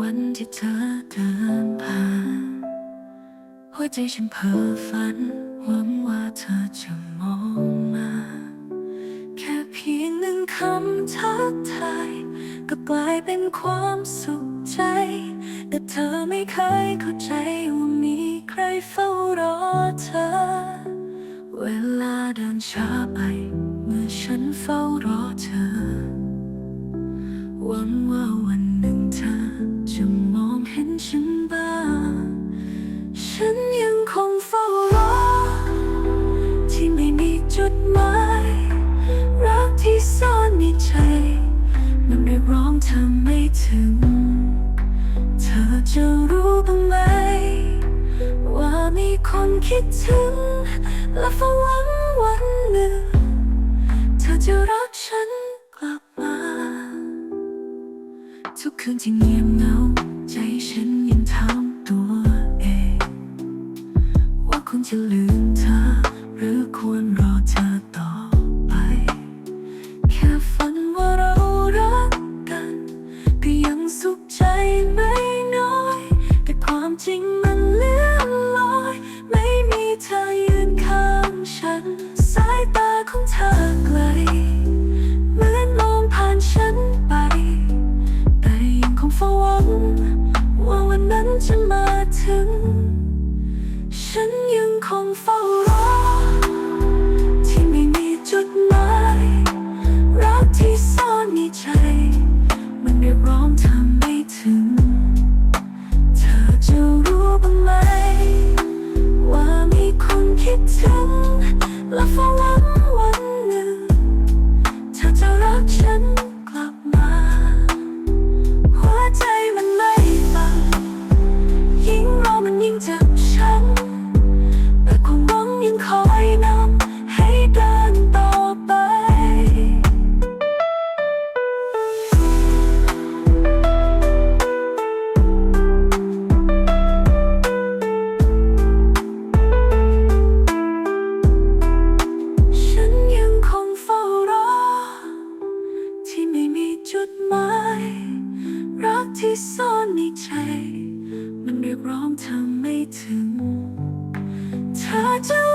วันที่เธอเดินผ่านหัวใจฉันเพ้อฝันหวังว่าเธอจะมองมา แค่เพียงหนึ่งคำทักทายก็กลายเป็นความสุขใจ แต่เธอไม่เคยเข้าใจว่ามีใครเฝ้ารอเธอ เวลาเดินช้าไป เมื่อฉันเฝ้ารอเธอหวังว่า ยกร้องเธอไม่ถึง เธอจะรู้บ้างไหม ว่ามีคนคิดถึง และฝันหวังวันหนึ่ง เธอจะรักฉันกลับมา ทุกคืนที่เงียบเหงา งคงเฝ้ารอ ที่ไม่มีจุดหมายรักที่ซ่อนในใจ มันเรียกร้องทำไม่ถึง เธอจะรู้บ้างไหม ว่ามีคนคิดถึงและเฝ้าหวัง จุดหมาย รักที่ซ่อนในใจ มันเรียกร้องเธอไม่ถึง เธอจะ